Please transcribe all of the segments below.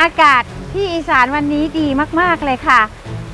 อากาศที่อีสานวันนี้ดีมากๆเลยค่ะ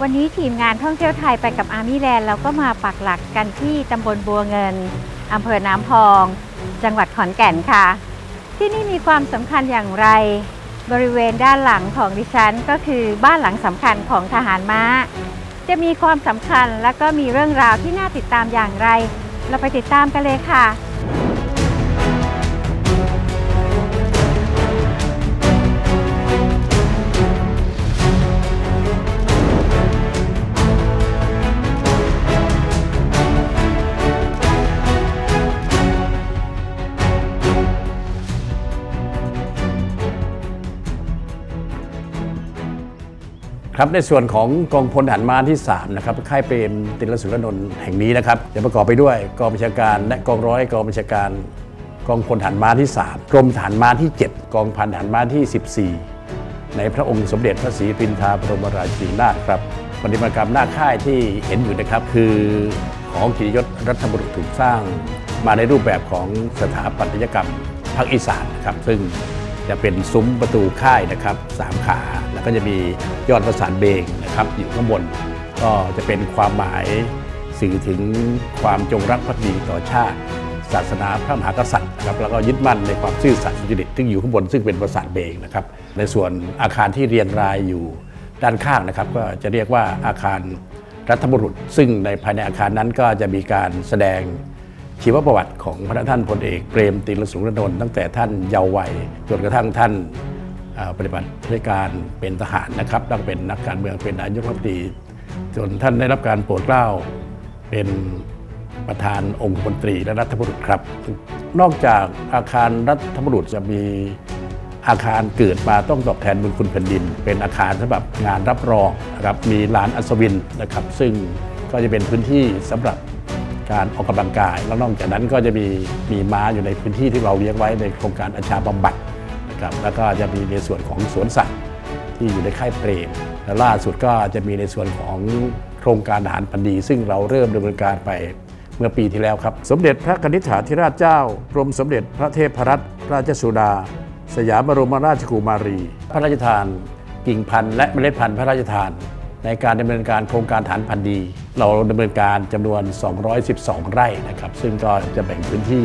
วันนี้ทีมงานท่องเที่ยวไทยไปกับอาร์มี่แลนด์เราก็มาปักหลักกันที่ตำบลบัวเงินอำเภอน้ำพอง จังหวัดขอนแก่นค่ะ ที่นี่มีความสำคัญอย่างไร บริเวณด้านหลังของดิฉันก็คือบ้านหลังสำคัญของทหารม้า จะมีความสำคัญและก็มีเรื่องราวที่น่าติดตามอย่างไร เราไปติดตามกันเลยค่ะ ครับในส่วนของกองพลทหารม้าที่ 3 นะครับค่ายเปรมติลสุรนนท์แห่งนี้นะครับจะประกอบไปด้วยกองบัญชาการและกองร้อยกองบัญชาการ กองพลทหารม้าที่ 3 กรมทหารม้าที่ 7 กองพันทหารม้าที่ 14 ในพระองค์สมเด็จพระศรีปินทราบรมราชินีนาถครับปฏิมากรรมหน้าค่ายที่เห็นอยู่นะครับ คือของกิตยศรัฐบุรุษถูกสร้าง มาในรูปแบบของสถาปัตยกรรมภาคอีสานนะครับซึ่งจะเป็นซุ้มประตูค่ายนะครับสามขา ก็จะมียอดประสานเบงนะครับอยู่ข้างบนก็จะเป็นความหมายสื่อถึงความจงรักภักดีต่อชาติ ศาสนาพระมหากษัตริย์นะครับแล้วก็ยึดมั่นในความซื่อสัตย์สุจริตซึ่งอยู่ข้างบนซึ่งเป็นประสานเบงนะครับในส่วนอาคารที่เรียงรายอยู่ด้านข้างนะครับ ก็จะเรียกว่าอาคารรัฐบุรุษ ซึ่งในภายในอาคารนั้นก็จะมีการแสดงชีวประวัติของพระท่านพลเอกเปรมติลสุรนนท์ตั้งแต่ท่านเยาว์วัยจนกระทั่งท่าน ปฏิบัติราชการเป็นทหารนะครับแล้วก็เป็นนักการเมืองเป็นนายกรัฐมนตรีจนท่านได้รับการโปรดเกล้าเป็นประธานองค์มนตรีและรัฐบุรุษครับ นอกจากอาคารรัฐบุรุษจะมีอาคารเกิดมาต้องตอบแทนบุญคุณแผ่นดิน เป็นอาคารสำหรับงานรับรองนะครับมีลานอัศวินนะครับ ซึ่งก็จะเป็นพื้นที่สำหรับการออกกำลังกาย แล้วนอกจากนั้นก็จะมีมีม้าอยู่ในพื้นที่ที่เราเลี้ยงไว้ในโครงการอาชาบำบัด นะครับแล้วก็จะมีในส่วนของสวนสัตว์ที่อยู่ในค่ายเปรมและล่าสุดก็จะมีในส่วนของโครงการอาหารพันธุ์ดี ซึ่งเราเริ่มดำเนินการไปเมื่อปีที่แล้วครับ สมเด็จพระกนิษฐาธิราชเจ้ากรมสมเด็จพระเทพรัตนราชสุดา สยามบรมราชกุมารี พระราชทานกิ่งพันธุ์และเมล็ดพันธุ์พระราชทาน ในการดำเนินการโครงการฐานพันธุ์ดี เราดำเนินการจำนวน 212 ไร่นะครับ ซึ่งก็จะแบ่งพื้นที่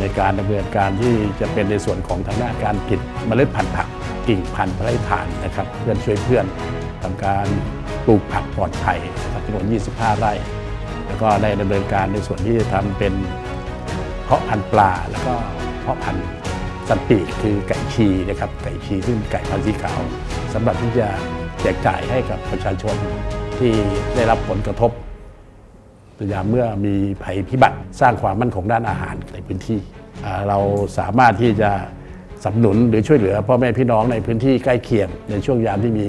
ในการดำเนินการที่จะเป็นในส่วนของทางด้านการผลิตเมล็ดพันธุ์ผักกิ่งพันธุ์พระราชทานนะครับเพื่อนช่วยเพื่อนทำการปลูกผักปลอดภัยนะครับจำนวน 25 ไร่ แล้วก็ได้ดำเนินการในส่วนที่จะทำเป็นเพาะพันธุ์ปลาแล้วก็เพาะพันธุ์สัตว์ปีกคือไก่ชีนะครับไก่ชีซึ่งไก่พันธุ์สีขาวสำหรับที่จะแจกจ่ายให้กับประชาชนที่ได้รับผลกระทบ ยามเมื่อมีภัยพิบัติสร้างความมั่นคงด้านอาหารในพื้นที่ เราสามารถที่จะสนับสนุนหรือช่วยเหลือพ่อแม่พี่น้องในพื้นที่ใกล้เคียง ในช่วงยามที่มี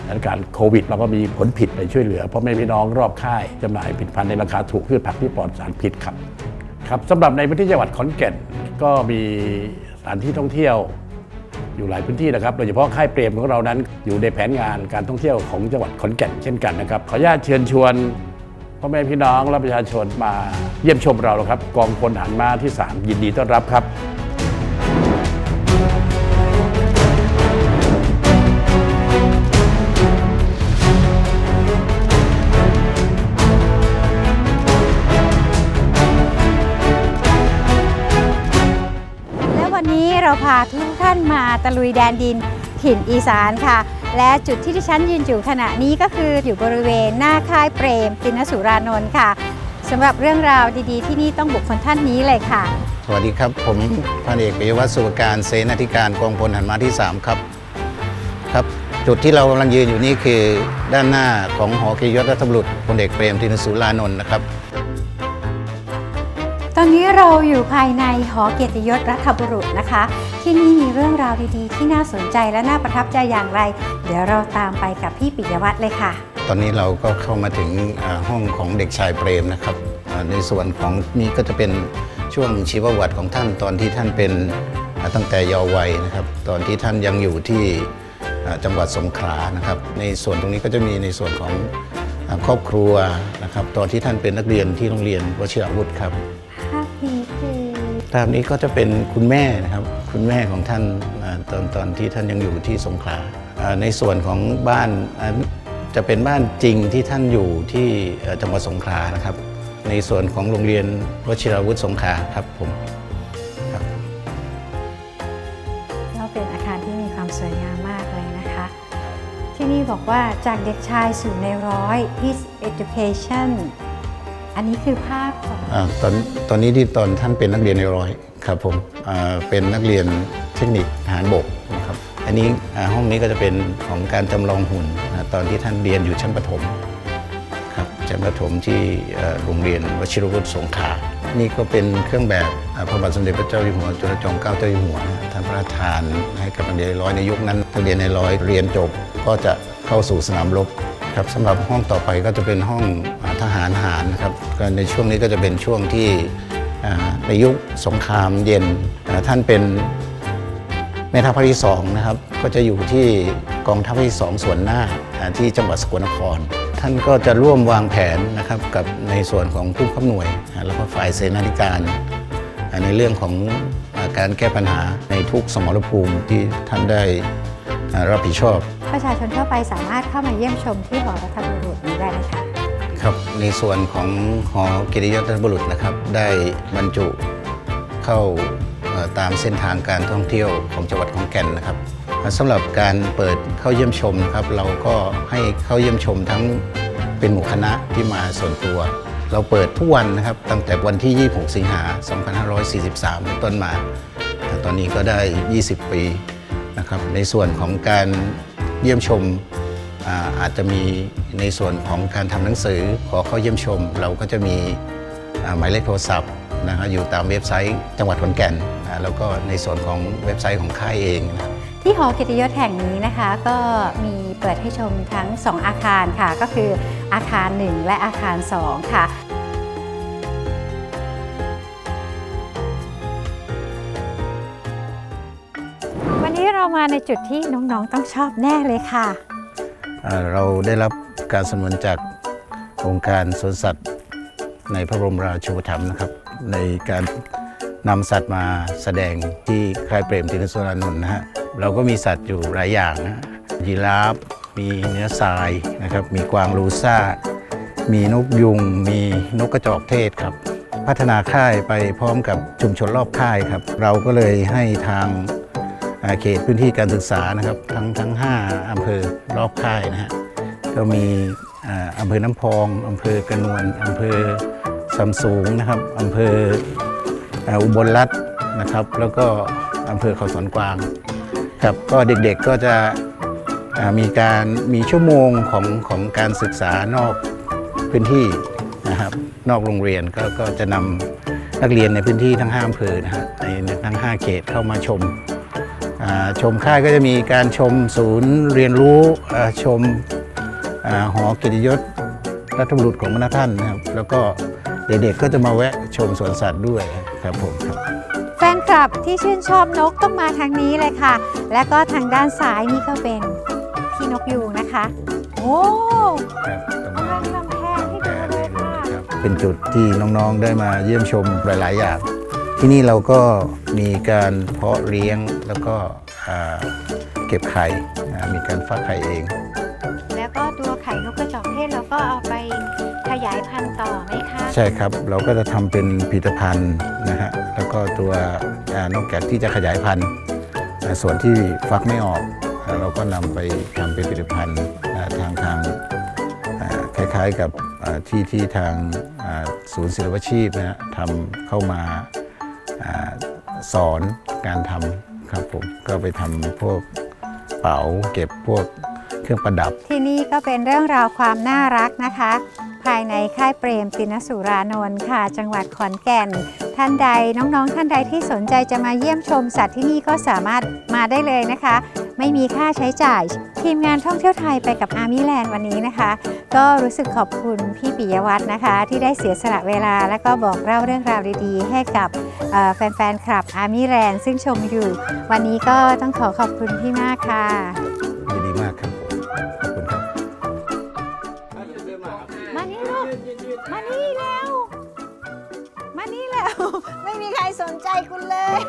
สถานการณ์โควิดเราก็มีผลผิดไปช่วยเหลือพ่อแม่พี่น้องรอบค่ายจำหน่ายผลิตภัณฑ์ในราคาถูกพืชผักที่ปลอดสารพิษครับครับสำหรับในพื้นที่จังหวัดขอนแก่นก็มีสถานที่ท่องเที่ยวอยู่หลายพื้นที่นะครับ โดยเฉพาะค่ายเปรมของเรานั้นอยู่ในแผนงานการท่องเที่ยวของจังหวัดขอนแก่นเช่นกันนะครับ ขออนุญาตเชิญชวน พ่อแม่พี่น้องและประชาชนมาเยี่ยมชมเราครับ กองพลทหารมาที่ 3 ยินดีต้อนรับครับและวันนี้เราพาทุกท่านมาตะลุยแดนดินถิ่นอีสานค่ะ และจุดที่ที่ฉันยืนอยู่ขณะนี้ก็คืออยู่บริเวณหน้าค่ายเปรมตินสุรานนท์ค่ะสำหรับเรื่องราวดีๆ ที่นี่ต้องบุคคลท่านนี้เลยค่ะ สวัสดีครับ ผมพันเอกปิยวัฒน์สุวการเสนาธิการกองพลหันมาที่ 3 ครับครับจุดที่เรากำลังยืนอยู่นี่คือด้านหน้าของหอเกิยศรัฐบุรุษพลเอกเปรมตินสุรานนท์นะครับ ตอนนี้เราอยู่ภายในหอเกียรติยศรัฐบุรุษนะคะ ที่นี่มีเรื่องราวดีๆ ที่น่าสนใจและน่าประทับใจอย่างไร เดี๋ยวเราตามไปกับพี่ปิยวัฒน์เลยค่ะ ตอนนี้เราก็เข้ามาถึงห้องของเด็กชายเปรมนะครับในส่วนของนี้ก็จะเป็นช่วงชีวประวัติของท่านตอนที่ท่านเป็นตั้งแต่เยาว์วัยนะครับ ตอนที่ท่านยังอยู่ที่จังหวัดสงขลานะครับ ในส่วนตรงนี้ก็จะมีในส่วนของครอบครัวนะครับ ตอนที่ท่านเป็นนักเรียนที่โรงเรียนวชิรวุฒิครับ ภาพนี้คือภาพนี้ก็จะเป็นคุณแม่นะครับ คุณแม่ของท่านตอนตอนที่ท่านยังอยู่ที่สงขลาในส่วนของบ้านจะเป็นบ้านจริงที่ท่านอยู่ที่จังหวัดสงขลานะครับ ในส่วนของโรงเรียนวชิราวุธสงขลาครับผมครับก็เป็นอาคารที่มีความสวยงามมากเลยนะคะ ที่นี่บอกว่าจากเด็กชายสู่ในร้อย his education อันนี้คือภาพของอาตอนตอนนี้ที่ตอนท่านเป็นนักเรียนในร้อยครับผมอ่าเป็นนักเรียนเทคนิคทหารบกนะครับอันนี้อ่าห้องนี้ก็จะเป็นของการจำลองหุ่นนะตอนที่ท่านเรียนอยู่ชั้นประถมครับชั้นประถมที่เอ่อโรงเรียนวชิรวุฒิสงขลานี่ก็เป็นเครื่องแบบอ่าพระบาทสมเด็จพระเจ้าอยู่หัวจุลจอมเกล้าเจ้าอยู่หัวนะท่านพระราชทานให้กับนักเรียนในร้อยในยุคนั้นนักเรียนในร้อยเรียนจบก็จะเข้าสู่สนามรบ ครับสำหรับห้องต่อไปก็จะเป็นห้องอทหารหารนะครับในช่วงนี้ก็จะเป็นช่วงที่ในยุคสงครามเย็นท่านเป็นแม่ทัพภาคที่สองนะครับ ก็จะอยู่ที่กองทัพภาคที่สองส่วนหน้าที่จังหวัดสกลนคร ท่านก็จะร่วมวางแผนนะครับกับในส่วนของผู้ขับหน่วย แล้วก็ฝ่ายเสนาธิการ ในเรื่องของการแก้ปัญหาในทุกสมรภูมิที่ท่านได้รับผิดชอบ ประชาชนทั่วไปสามารถเข้ามาเยี่ยมชมที่หอรัฐบุรุษนี้ได้ไหมคะครับในส่วนของหอกิติยศบุรุษนะครับ ได้บรรจุเข้าตามเส้นทางการท่องเที่ยวของจังหวัดขอนแก่นนะครับสำหรับการเปิดเข้าเยี่ยมชมนะครับ เราก็ให้เข้าเยี่ยมชมทั้งเป็นหมู่คณะที่มาส่วนตัว เราเปิดทุกวันนะครับ ตั้งแต่วันที่ 26 สิงหา 2543 เป็นต้นมา ตอนนี้ก็ได้ 20 ปีนะครับ ในส่วนของการ เยี่ยมชมอาอาจจะมีในส่วนของการทำหนังสือขอเข้าเยี่ยมชม เราก็จะมีหมายเลขโทรศัพท์นะครับอยู่ตามเว็บไซต์จังหวัดขอนแก่นแล้วก็ในส่วนของเว็บไซต์ของค่ายเองนะที่หอเกียรติยศแห่งนี้นะคะก็มีเปิดให้ชมทั้ง 2 อาคารค่ะ ก็คืออาคาร 1 และอาคาร 2 ค่ะ เรามาในจุดที่น้องๆต้องชอบแน่เลยค่ะเราได้รับการสนับสนุนจากองค์การสวนสัตว์ในพระบรมราชูปถัมภ์นะครับ ในการนำสัตว์มาแสดงที่ค่ายเปรมตินสุรานนท์นะฮะเราก็มีสัตว์อยู่หลายอย่างนะยีราฟมีเนื้อทรายนะครับ มีกวางลูซ่า มีนกยุง มีนกกระจอกเทศครับ พัฒนาค่ายไปพร้อมกับชุมชนรอบค่ายครับ เราก็เลยให้ทาง เขตพื้นที่การศึกษานะครับทั้งทั้ง 5อำเภอรอบค่ายนะฮะก็มีอ่าอำเภอน้ำพองอำเภอกระนวนอำเภอซำสูงนะครับอำเภออุบลรัตน์นะครับ แล้วก็อำเภอเขาสวนกวางครับก็เด็กๆก็จะมีการมีชั่วโมงของของการศึกษานอกพื้นที่นะครับนอกโรงเรียนก็ก็จะนำนักเรียนในพื้นที่ทั้ง5อำเภอนะฮะในทั้ง 5 เขตเข้ามาชม ชมค่ายก็จะมีการชมศูนย์เรียนรู้อ่าชมอาหอกิตยศรัฐบุรุษของพระท่านนะครับ แล้วก็เด็กๆก็จะมาแวะชมสวนสัตว์ด้วยครับผมครับแฟนคลับที่ชื่นชอบนกต้องมาทางนี้เลยค่ะ และก็ทางด้านซ้ายนี่ก็เป็นพี่นกยูงนะคะ โอ้ครับกำลังทำแพรให้ดูเลยค่ะเป็นจุดที่น้องๆได้มาเยี่ยมชมหลายๆอย่างที่นี่เราก็มีการเพาะเลี้ยงแล้วก็อ่า เก็บไข่อ่ามีการฟักไข่เอง แล้วก็ตัวไข่นกกระจอกเทศเราก็เอาไปขยายพันธุ์ต่อไหมคะ ใช่ครับเราก็จะทำเป็นผลิตภัณฑ์นะฮะแล้วก็ตัวอานอกจากที่จะขยายพันธุ์อ่าส่วนที่ฟักไม่ออกอ่าเราก็นำไปทำเป็นผลิตภัณฑ์อ่าทางทางอ่าคล้ายๆกับอ่าที่ที่ทางอ่าศูนย์ศิลปาชีพนะฮะทำเข้ามาอาสอนการทำ ครับผมก็ไปทำพวกเป๋าเก็บพวกเครื่องประดับ ที่นี่ก็เป็นเรื่องราวความน่ารักนะคะ ภายในค่ายเปรมตินสุรานนท์ค่ะ จังหวัดขอนแก่น ท่านใดน้องๆ ท่านใดที่สนใจจะมาเยี่ยมชมสัตว์ที่นี่ก็สามารถมาได้เลยนะคะ ไม่มีค่าใช้จ่าย ทีมงานท่องเที่ยวไทยไปกับอาร์มี่แลนด์วันนี้นะคะ ก็รู้สึกขอบคุณพี่ปิยวัฒน์นะคะ ที่ได้เสียสละเวลา และก็บอกเล่าเรื่องราวดีๆ ให้กับเอ่อแฟนๆคลับอาร์มี่แลนด์ซึ่งชมอยู่ วันนี้ก็ต้องขอขอบคุณพี่มากค่ะยินดีมากครับผมขอบคุณครับมานี่ลูกมานี่แล้วมานี่แล้ว ไม่มีใครสนใจคุณเลย